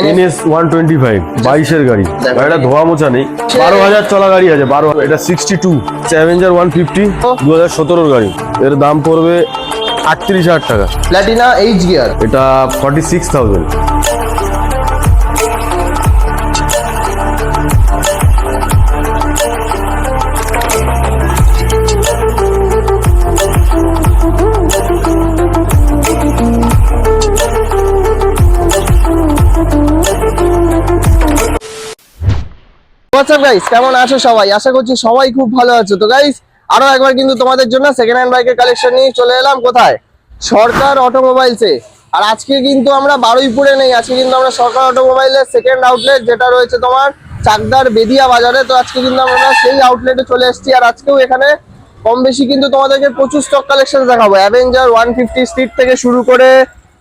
NS one twenty five বাইশের গাড়ি। গাড়িটা ধোয়া মোছা নেই। বারো হাজার চলা গাড়ি আছে বারো এটা sixty two Avenger one fifty দু হাজার সতেরোর গাড়ি। এর দাম পড়বে আটত্রিশ হাজার টাকা। প্ল্যাটিনা এইচ গিয়ার এটা forty six thousand WhatsApp guys কেমন আছো সবাই? আশা করছি সবাই খুব ভালো আছো। তো গাইস আরও একবার কিন্তু তোমাদের জন্য সেকেন্ড হ্যান্ড বাইকের কালেকশন নিয়ে চলে এলাম। কোথায়? সরকার অটোমোবাইলসে আর আজকে কিন্তু আমরা বারুইপুরে নেই। আজকে কিন্তু আমরা সরকার অটোমোবাইলের সেকেন্ড আউটলেট যেটা রয়েছে তোমার চাকদার বেদিয়া বাজারে। তো আজকে কিন্তু আমরা সেই আউটলেটে চলে এসেছি। আর আজকেও এখানে কম বেশি কিন্তু তোমাদেরকে প্রচুর স্টক কালেকশন দেখাবো। অ্যাভেঞ্জার ওয়ান ফিফটি স্ট্রিট থেকে শুরু করে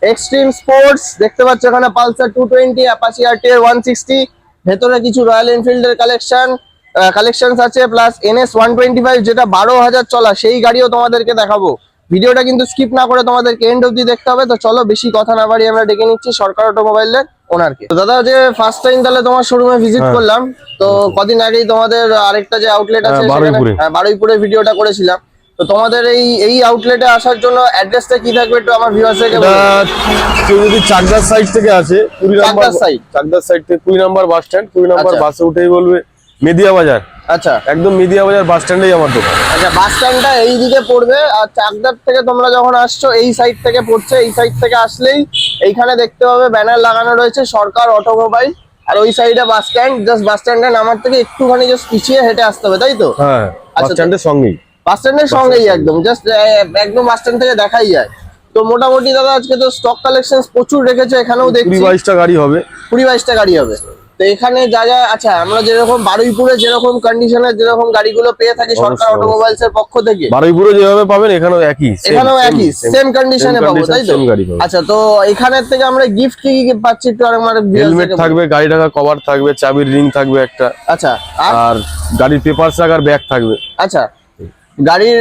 এক্সট্রিম স্পোর্টস দেখতে পাচ্ছ এখানে Pulsar two twenty Apache RTR one sixty ভেতরে কিছু রয়্যাল এনফিল্ডের কালেকশন কালেকশন আছে plus NS one twenty five যেটা বারো হাজার চলা সেই গাড়িও তোমাদেরকে দেখাবো ভিডিওটা কিন্তু স্কিপ না করে তোমাদেরকে এন্ড অব্দি দেখতে হবে তো চলো বেশি কথা না বাড়ি আমরা ডেকে নিচ্ছি সরকার অটোমোবাইলের ওনারকে তো দাদা যে ফার্স্ট টাইম তাহলে তোমার শোরুমে ভিজিট হ্যাঁ। করলাম তো কদিন আগেই তোমাদের আরেকটা যে আউটলেট আছে হ্যাঁ। হ্যাঁ, বারুইপুরে ভিডিওটা করেছিলাম তো তোমাদের এই এই আউটলেটে আসার জন্য অ্যাড্রেসটা কি থাকবে একটু আমার ভিউয়ার্সদেরকে কেউ যদি চাকদার সাইড থেকে আসে কুড়ি নাম্বার সাইড? চাকদার সাইড থেকে কুড়ি নাম্বার বাস স্ট্যান্ড কুড়ি নাম্বার আচ্ছা। বাসে উঠেই বলবে মেদিয়া বাজার। আচ্ছা। একদম মেদিয়া বাজার বাস স্ট্যান্ডেই আমার দোকান। আচ্ছা বাস স্ট্যান্ডটা এই দিকে পড়বে আর চাকদার থেকে তোমরা যখন আসছো এই সাইড থেকে পড়ছে এই সাইড থেকে আসলেই এইখানে দেখতে পাবে ব্যানার লাগানো রয়েছে সরকার অটোমোবাইল আর ওই সাইডে বাস স্ট্যান্ড জাস্ট বাস স্ট্যান্ডে নামার থেকে একটুখানি জাস্ট পিছিয়ে হেঁটে আসতে হবে তাই তো? হ্যাঁ বাস আচ্ছা, স্ট্যান্ডের সঙ্গেই। বাস স্ট্যান্ডের সঙ্গেই একদম জাস্ট একদম বাস স্ট্যান্ড থেকে দেখাই যায়। তো মোটামুটি দাদা আজকে তো স্টক কালেকশন প্রচুর রেখেছে এখানেও কুড়ি বাইশটা গাড়ি হবে। কুড়ি বাইশটা গাড়ি হবে। তো এখানে যা যা আচ্ছা আমরা যেরকম বারুইপুরে যেরকম কন্ডিশনের যেরকম গাড়িগুলো পেয়ে থাকি সরকার অটোমোবাইলস এর পক্ষ থেকে। বারুইপুরে যেভাবে পাবেন এখানেও একই এখানেও একই সেম কন্ডিশনে পাবো তাই তো? আচ্ছা তো এখানের থেকে আমরা গিফট কি কি পাচ্ছি একটু আরেকবার হেলমেট থাকবে গাড়ি ঢাকা কভার থাকবে চাবির রিং থাকবে একটা। আচ্ছা আর? গাড়ির পেপার রাখার ব্যাগ থাকবে। আচ্ছা গাড়ির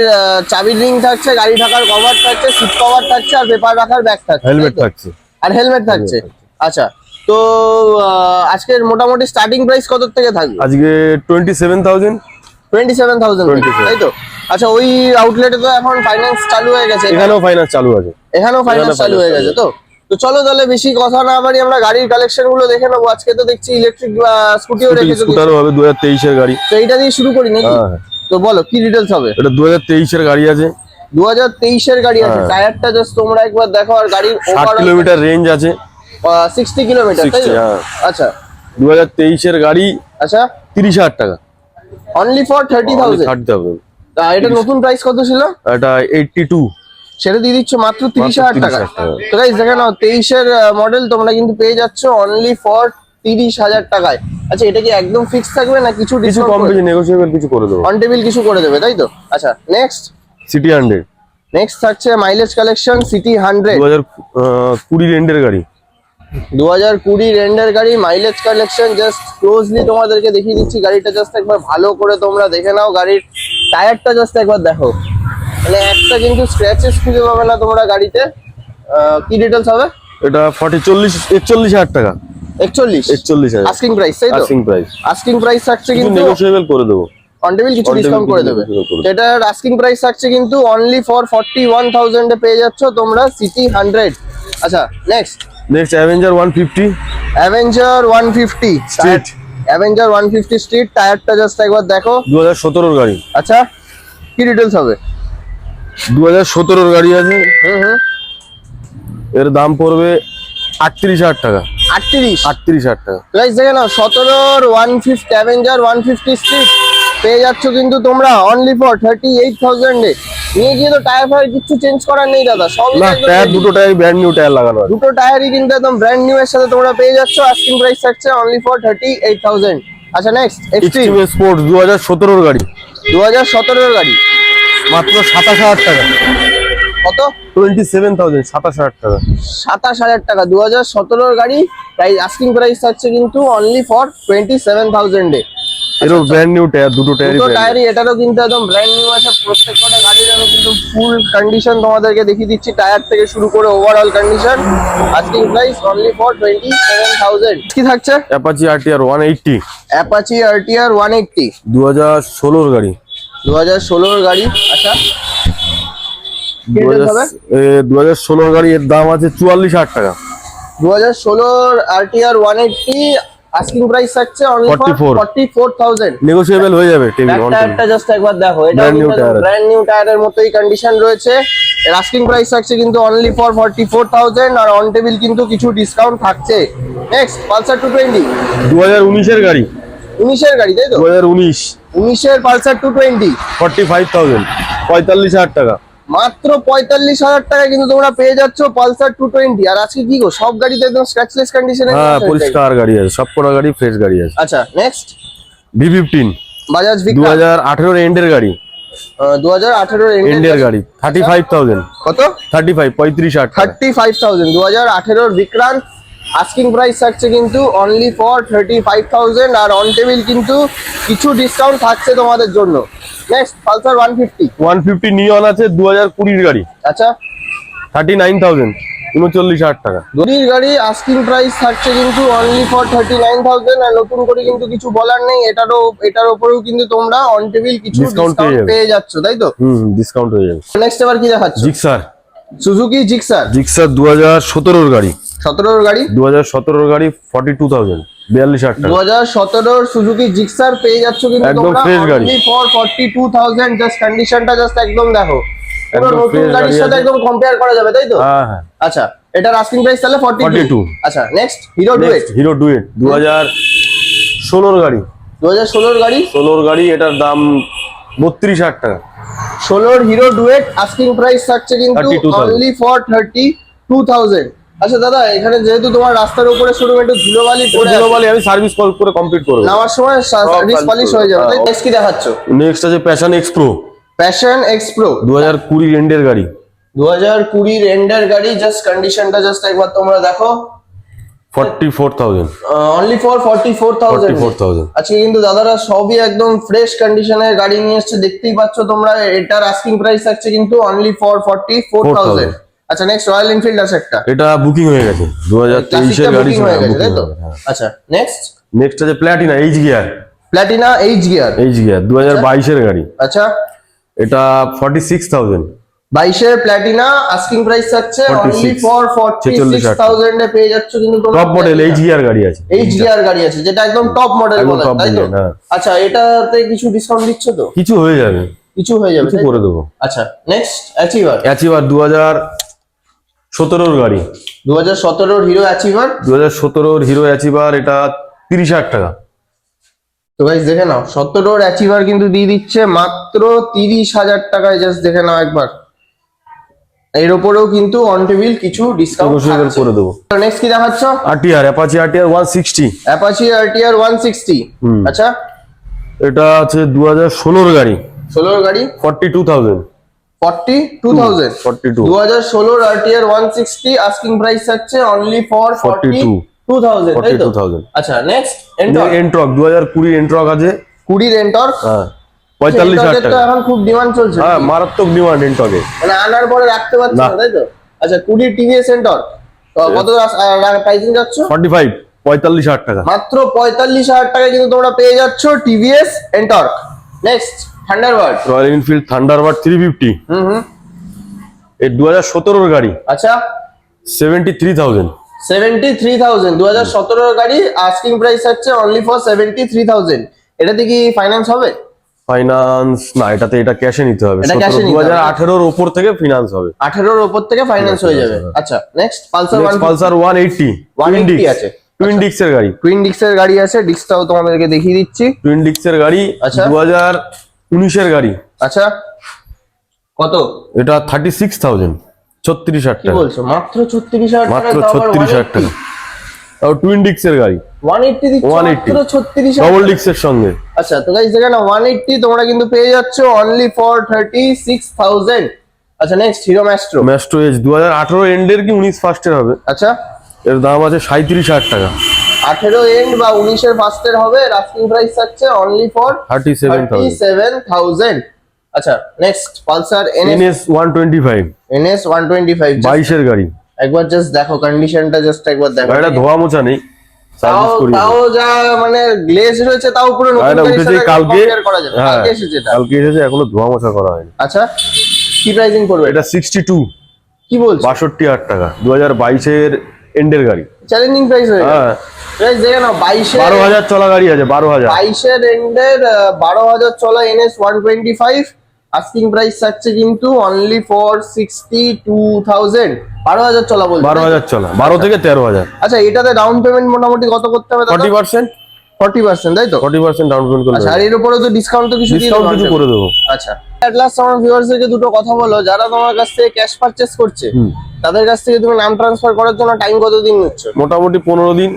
চাবির রিং থাকছে গাড়ি ঢাকার কভার থাকছে সিট কভার থাকছে আর পেপার রাখার ব্যাগ থাকছে হেলমেট থাকছে। আর হেলমেট থাকছে। আচ্ছা তো আজকের মোটামুটি স্টার্টিং প্রাইস কত থেকে থাকবে? আজকে twenty seven thousand twenty seven thousand 27,000 তাই তো? আচ্ছা ওই আউটলেটে তো এখন ফাইন্যান্স চালু হয়ে গেছে এখানেও ফাইন্যান্স চালু আছে। এখানেও ফাইন্যান্স চালু হয়ে গেছে তো? তো চলো তাহলে বেশি কথা না বাড়ি আমরা গাড়ির কালেকশনগুলো দেখে নেব। আজকে তো দেখছি ইলেকট্রিক স্কুটিও রেখেছো। স্কুটারও হবে দু হাজার তেইশের গাড়ি। তো এইটা দিয়ে শুরু করি নাকি? হ্যাঁ, হ্যাঁ। তো বলো কি ডিটেলস হবে? এটা দু হাজার গাড়ি আছে। দু হাজার তেইশের গাড়ি আছে। হ্যাঁ। টায়ারটা জাস্ট তোমরা একবার দেখো আর গাড়ির ষাট কিলোমিটার রেঞ্জ আছে। সিক্সটি কিলোমিটার তাই 60, হ্যাঁ। আচ্ছা। দু হাজার তেইশের গাড়ি আচ্ছা। তিরিশ হাজার টাকা। Only for thirty thousand thirty thousand এটা নতুন প্রাইস কত ছিল? এটা এইটটি টু সেটা দিয়ে দিচ্ছ মাত্র তিরিশ হাজার 30,000 টাকা টাকা। তো গাইজ দেখে নাও তেইশের মডেল তোমরা কিন্তু পেয়ে যাচ্ছ অনলি ফর তিরিশ হাজার টাকায়। আচ্ছা এটা কি একদম ফিক্স থাকবে না কিছু কিছু কম বেশি নেগোসিয়েবল কিছু করে দেবো। অন টেবিল কিছু করে দেবে তাই তো? আচ্ছা নেক্সট সিটি হান্ড্রেড নেক্সট থাকছে মাইলেজ কালেকশন সিটি হান্ড্রেড দু হাজার কুড়ি রেন্ডের গাড়ি। দু হাজার কুড়ি রেন্ডের গাড়ি মাইলেজ কালেকশন জাস্ট ক্লোজলি তোমাদেরকে দেখিয়ে দিচ্ছি। গাড়িটা জাস্ট একবার ভালো করে তোমরা দেখে নাও। গাড়ির টায়ারটা জাস্ট একবার দেখো। মানে একটা কিন্তু স্ক্র্যাচেস খুঁজে পাবে না তোমরা গাড়িতে। কি ডিটেলস হবে? এটা ফর্টি চল্লিশ একচল্লিশ হাজার টাকা। একচল্লিশ। একচল্লিশ হাজার। আস্কিং প্রাইস তাই তো? আস্কিং প্রাইস আস্কিং প্রাইস থাকছে কিন্তু করে দেবো। অন টেবিল কিছু ডিসকাউন্ট করে দেবে। এটার আস্কিং প্রাইস থাকছে কিন্তু অনলি ফর পেয়ে যাচ্ছ তোমরা সিটি হান্ড্রেড আচ্ছা next next Avenger one fifty Avenger one fifty Avenger one fifty street টায়ারটা জাস্ট একবার দেখো। দু হাজার সতেরোর গাড়ি। আচ্ছা কি হবে? গাড়ি আছে। হুম হুম। এর দাম পড়বে আটত্রিশ হাজার টাকা। আটত্রিশ। আটত্রিশ হাজার টাকা। প্রাইস দেখে নাও সতেরোর one fifty Avenger one fifty street পেয়ে যাচ্ছ কিন্তু তোমরা অনলি ফর থার্টি এইট থাউজেন্ডে নিয়ে গিয়ে তো টায়ার ফায়ার কিছু চেঞ্জ করার নেই দাদা সব টায়ার দুটো টায়ার ব্র্যান্ড নিউ টায়ার লাগানো দুটো টায়ারই কিন্তু একদম ব্র্যান্ড নিউ এর সাথে তোমরা পেয়ে যাচ্ছ। আস্কিং প্রাইস থাকছে only for thirty eight thousand আচ্ছা নেক্সট এক্সট্রিম এক্সট্রিম স্পোর্টস দু হাজার সতেরোর গাড়ি। দু হাজার সতেরোর গাড়ি। মাত্র সাতাশ হাজার টাকা। কত? টোয়েন্টি সেভেন থাউজেন্ড সাতাশ হাজার টাকা। সাতাশ হাজার টাকা দু হাজার সতেরোর গাড়ি। প্রাইস আস্কিং প্রাইস থাকছে কিন্তু অনলি ফর টোয়েন্টি সেভেন থাউজেন্ডে এরও ব্র্যান্ড নিউ টায়ার দুটো টায়ারই দুটো টায়ারই এটারও কিন্তু একদম ব্র্যান্ড নিউ আছে। প্রত্যেক কটা গাড়ির আমি কিন্তু ফুল কন্ডিশন তোমাদেরকে দেখিয়ে দিচ্ছি টায়ার থেকে শুরু করে overall condition asking price only for twenty seven thousand কি থাকছে? Apache RTR one eighty Apache RTR one eighty দু হাজার ষোলোর গাড়ি। দু হাজার ষোলোর গাড়ি আচ্ছা। দু হাজার ষোলোর গাড়ি এর দাম আছে চুয়াল্লিশ হাজার টাকা। দু হাজার ষোলোর RTR one eighty asking price থাকছে only for 44 forty four thousand negotiable হয়ে যাবে টায়ারটা জাস্ট একবার দেখো এটা। ব্র্যান্ড নিউ টায়ারের মতোই কন্ডিশন রয়েছে। এর আস্কিং প্রাইস থাকছে কিন্তু only for forty four thousand R on table কিন্তু কিছু ডিসকাউন্ট থাকছে। নেক্সট পালসার টু টোয়েন্টি দু হাজার উনিশের গাড়ি। উনিশের গাড়ি তাই তো? দু হাজার উনিশ। উনিশের Pulsar two twenty forty five thousand পঁয়তাল্লিশ হাজার টাকা। মাত্র পঁয়তাল্লিশ হাজার টাকা কিন্তু তোমরা পেয়ে যাচ্ছ পালসার টু টোয়েন্টি আর আজকে কি গো? সব গাড়িতে একদম স্ক্র্যাচলেস কন্ডিশনে হ্যাঁ পরিষ্কার গাড়ি। আছে সব কটা গাড়ি ফ্রেশ গাড়ি আছে। আচ্ছা নেক্সট ভি ফিফটিন বাজাজ দু বিক্রা হাজার আঠেরোর এন্ডের গাড়ি। দু হাজার আঠেরোর এন্ডের গাড়ি। থার্টি ফাইভ থাউজেন্ড কত? থার্টি ফাইভ পঁয়ত্রিশ থার্টি ফাইভ থাউজেন্ড দু হাজার আঠেরোর বিক্রান্ত আস্কিং প্রাইস থাকছে কিন্তু only for thirty five thousand R on table কিন্তু কিছু ডিসকাউন্ট থাকছে তোমাদের জন্য। Next Pulsar one fifty one fifty neon আছে দু হাজার কুড়ির গাড়ি। আচ্ছা। থার্টি নাইন থাউজেন্ড উনচল্লিশ হাজার টাকা। দড়ির গাড়ি আস্কিং প্রাইস থাকছে কিন্তু only for thirty nine thousand আর নতুন করে কিন্তু কিছু বলার নেই। এটারও এটার উপরেও কিন্তু তোমরা অন টেবিল কিছু ডিসকাউন্ট। পেয়ে যাচ্ছ তাই তো? হুম ডিসকাউন্ট হয়ে যাবে। নেক্সট এবার কি দেখাচ্ছ? জিক্সার সুজুকি জিক্সার জিক্সার দু হাজার সতেরোর গাড়ি। সতেরোর গাড়ি? দু হাজার সতেরোর গাড়ি ফর্টি টু থাউজেন্ড বিয়াল্লিশ হাজার দু হাজার সতেরোর সুজুকি জিক্সার পেয়ে যাচ্ছ কিন্তু একদম fresh গাড়ি। For forty two thousand just কন্ডিশনটা জাস্ট একদম দেখো। নতুন গাড়ির সাথে একদম কম্পেয়ার করা যাবে তাই তো? হ্যাঁ হ্যাঁ। আচ্ছা এটার আস্কিং প্রাইস তাহলে ফর্টি 42 আচ্ছা next Hero Duet Hero Duet দু হাজার ষোলোর গাড়ি। দু হাজার ষোলোর গাড়ি? ষোলোর গাড়ি এটার দাম বত্রিশ হাজার টাকা। ষোলোর হিরো ডুয়েট আস্কিং প্রাইস থাকছে কিন্তু 32,000 only for thirty two thousand আচ্ছা দাদা এখানে যেহেতু তোমার রাস্তার উপরে শোরুম একটু ধুলোবালি পড়ে আছে, আমি সার্ভিস কল করে কমপ্লিট করব। নামার সময় সার্ভিস পলিশ হয়ে যাবে। হ্যাঁ। নেক্সট কি দেখাচ্ছ? নেক্সট আছে Passion X Pro Passion X Pro দু হাজার কুড়ি রেন্ডের গাড়ি। দু হাজার কুড়ির গাড়ি জাস্ট কন্ডিশনটা জাস্ট একবার তোমরা দেখো। Forty four thousand only for forty four thousand 44,000 আজকে কিন্তু দাদারা সবই একদম ফ্রেশ কন্ডিশনের গাড়ি নিয়ে এসছে। দেখতেই পাচ্ছ তোমরা এটার আস্কিং প্রাইস থাকছে কিন্তু only for forty four thousand 4,000 আচ্ছা নেক্সট রয়্যাল এনফিল্ড আছে একটা। এটা বুকিং হয়ে গেছে দু হাজার তেইশের ক্লাসিকটা গাড়ি হয়ে গেছে তাই তো? হ্যাঁ। আচ্ছা নেক্সট নেক্সট আছে Platina H gear Platina H gear H gear দু হাজার বাইশের গাড়ি। আচ্ছা। এটা ফর্টি সিক্স থাউজেন্ড বাইশের প্ল্যাটিনা আস্কিং প্রাইস থাকছে 46 অনলি ফর ফর্টি 46,000 এ পেয়ে যাচ্ছ কিন্তু তোমরা। টপ মডেল এইচ গিয়ার গাড়ি আছে। এইচ গিয়ার গাড়ি আছে যেটা একদম টপ মডেল বলে তাই তো? হ্যাঁ। আচ্ছা এটাতে কিছু ডিসকাউন্ট দিচ্ছ তো? কিছু হয়ে যাবে। কিছু হয়ে যাবে কিছু করে দেবো। আচ্ছা নেক্সট অ্যাচিভার অ্যাচিভার দু হাজার সতেরোর গাড়ি। দু হাজার সতেরোর হিরো অ্যাচিভার? দু হাজার সতেরোর হিরো অ্যাচিভার এটা তিরিশ হাজার টাকা। তো গাইস দেখে নাও সতেরোর অ্যাচিভার কিন্তু দিয়ে দিচ্ছে মাত্র তিরিশ হাজার টাকায় জাস্ট দেখে নাও একবার। এর উপরেও কিন্তু অন টেবিল কিছু ডিসকাউন্ট করে দেবো। নেক্সট কি দেখাচ্ছ? RTR Apache RTR one sixty Apache RTR one sixty hmm. আচ্ছা। এটা আছে দু হাজার ষোলোর গাড়ি। ষোলোর গাড়ি? Forty two thousand. Forty two. Thousand 42 দু হাজার ষোলোর RTR one sixty asking price থাকছে only for forty 42 two. Thousand তো? 42,000 আচ্ছা নেক্সট এন্টর এন্ট্রক দু হাজার কুড়ি এন্ট্রক আছে। কুড়ির এন্টর হ্যাঁ পঁয়তাল্লিশ হাজার টাকা। এখন খুব ডিমান্ড চলছে হ্যাঁ মারাত্মক ডিমান্ড এন্টকে মানে আনার পরে রাখতে পারছ না। তাই তো? আচ্ছা কুড়ি টিভিএস সেন্টার কত প্রাইসিং যাচ্ছ? ফর্টি ফাইভ পঁয়তাল্লিশ হাজার টাকা। মাত্র পঁয়তাল্লিশ হাজার টাকায় কিন্তু তোমরা পেয়ে যাচ্ছ TVS Ntorq next Thunderbird Royal Enfield Thunderbird three fifty hmm hmm. এর দু হাজার সতেরোর গাড়ি। আচ্ছা। Seventy three thousand seventy three thousand দু হাজার সতেরোর গাড়ি আস্কিং প্রাইস হচ্ছে only for seventy three thousand এটাতে কি ফাইন্যান্স হবে? ফাইনান্স না এটাতে এটা ক্যাশে নিতে হবে। দু হাজার। আঠেরোর ওপর থেকে ফিনান্স হবে। আঠেরোর ওপর থেকে ফাইন্যান্স হয়ে যাবে। আচ্ছা next Pulsar one Pulsar one eighty 180 আছে। টুইন ডিক্সের গাড়ি। টুইন ডিক্সের গাড়ি আছে ডিক্সটাও তোমাদেরকে দেখিয়ে দিচ্ছি। টুইন ডিক্সের গাড়ি আচ্ছা। দু হাজার উনিশের গাড়ি। আচ্ছা কত? এটা থার্টি সিক্স থাউজেন্ড ছত্রিশ হাজার টাকা। বলছো? মাত্র ছত্রিশ হাজার মাত্র ছত্রিশ হাজার টাকা। তাও টুইন ডিক্সের গাড়ি। ওয়ান এইটটি দিচ্ছ 180 মাত্র ছত্রিশ ডবল ডিক্সের সঙ্গে। আচ্ছা তো গাইস দেখে না ওয়ান এইটটি তোমরা কিন্তু পেয়ে যাচ্ছ only for thirty six thousand আচ্ছা next Hero Maestro Maestro Edge দু হাজার আঠারো এন্ডের কি উনিশ ফার্স্টের হবে? আচ্ছা। এর দাম আছে সাঁত্রিশ হাজার টাকা। আঠেরো এন্ড বা উনিশের ফার্স্টের হবে আস্কিং প্রাইস থাকছে only for thirty seven thousand আচ্ছা next Pulsar NS one twenty five NS one twenty five বাইশের গাড়ি। একবার জাস্ট দেখো কন্ডিশনটা জাস্ট একবার দেখো। এটা ধোয়া মোছা নেই তাও তাও যা মানে গ্লেজ রয়েছে তাও পুরো নতুন উঠেছে কালকে। হ্যাঁ কালকে এসেছে কালকে এসেছে এখনও ধোয়া মোছা করা হয়নি। আচ্ছা কি প্রাইসিং করবে এটা এটা সিক্সটি টু কি বলছো? বাষট্টি হাজার টাকা। দু হাজার বাইশের এন্ডের গাড়ি। চ্যালেঞ্জিং প্রাইস হয়ে গেল। বারো হাজার চলা গাড়ি আছে বারো হাজার। বাইশের এন্ডের বারো হাজার চলা NS one twenty five asking price থাকছে কিন্তু only for sixty two thousand বারো হাজার চলা বলছো। বারো হাজার চলা বারো থেকে তেরো হাজার। আচ্ছা এটাতে ডাউন পেমেন্ট মোটামুটি কত করতে হবে ফর্টি পার্সেন্ট ফর্টি পার্সেন্ট তাই তো? ফর্টি পার্সেন্ট ডাউন পেমেন্ট করলে আচ্ছা আর এর উপরে তো ডিসকাউন্ট তো কিছু ডিসকাউন্ট কিছু করে দেবো। আচ্ছা অ্যাট লাস্ট আমার দুটো কথা বলো যারা তোমার কাছ থেকে ক্যাশ পারচেস করছে তাদের কাছ থেকে তুমি নাম ট্রান্সফার করার জন্য টাইম কতদিন নিচ্ছ? মোটামুটি পনেরো দিন।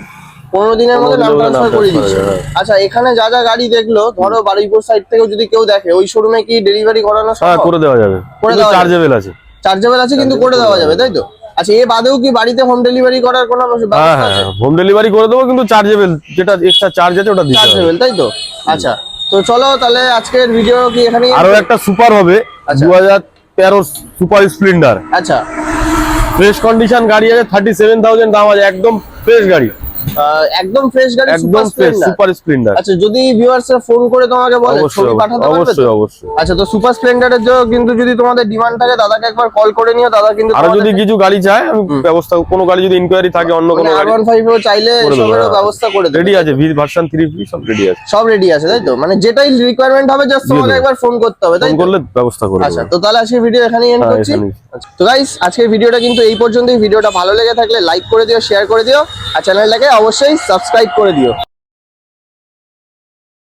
পনেরো দিনের মধ্যে নাম ট্রান্সফার করে দিচ্ছে। আচ্ছা এখানে যা যা গাড়ি দেখল ধরো বারুইপুর সাইড থেকেও যদি কেউ দেখে ওই শোরুমে কি ডেলিভারি করানো হ্যাঁ করে দেওয়া যাবে। করে দেওয়া। চার্জেবল আছে। চার্জেবল আছে কিন্তু করে দেওয়া যাবে তাই তো? আচ্ছা এ বাদেও কি বাড়িতে হোম ডেলিভারি করার কোনো হ্যাঁ হ্যাঁ হোম ডেলিভারি করে দেবো কিন্তু চার্জেবল যেটা এক্সট্রা চার্জ আছে ওটা দিতে চার্জেবল তাই তো? আচ্ছা তো চলো তাহলে আজকের ভিডিও কি এখানে আরও একটা সুপার হবে আচ্ছা। দু হাজার তেরো সুপার স্প্লেন্ডার আচ্ছা। ফ্রেশ কন্ডিশন গাড়ি আছে থার্টি সেভেন থাউজেন্ড দাম আছে একদম ফ্রেশ গাড়ি। একদম ফ্রেশ গাড়ি একদম super fresh Splendor super Splendor আচ্ছা যদি ভিউয়ার্স ফোন করে তোমাকে বলে ছবি পাঠাতে পারবে অবশ্যই অবশ্যই। আচ্ছা তো সুপার স্প্লেন্ডারের জন্য কিন্তু যদি তোমাদের ডিমান্ড থাকে দাদাকে একবার কল করে নিও দাদা কিন্তু আরও যদি কিছু গাড়ি চায় আমি ব্যবস্থা কোনো গাড়ি যদি ইনকোয়ারি থাকে অন্য কোনো আর গাড়ি চাইলে সবেরও হ্যাঁ। ব্যবস্থা করে দেবে। রেডি আছে ভি ভার্সন থ্রি ভি সব রেডি আছে। সব রেডি আছে তাই তো? মানে যেটাই রিকোয়ারমেন্ট হবে জাস্ট তোমাকে একবার ফোন করতে হবে তাই ফোন? করলে ব্যবস্থা করে আচ্ছা তো তাহলে আজকে ভিডিও এখানেই এন্ড হ্যাঁ, করছি। আচ্ছা, তো গাইস আজকের ভিডিওটা কিন্তু এই পর্যন্তই। ভিডিওটা ভালো লেগে থাকলে লাইক করে দিও শেয়ার করে দিও আর চ্যানেলটাকে অবশ্যই সাবস্ক্রাইব করে দিও।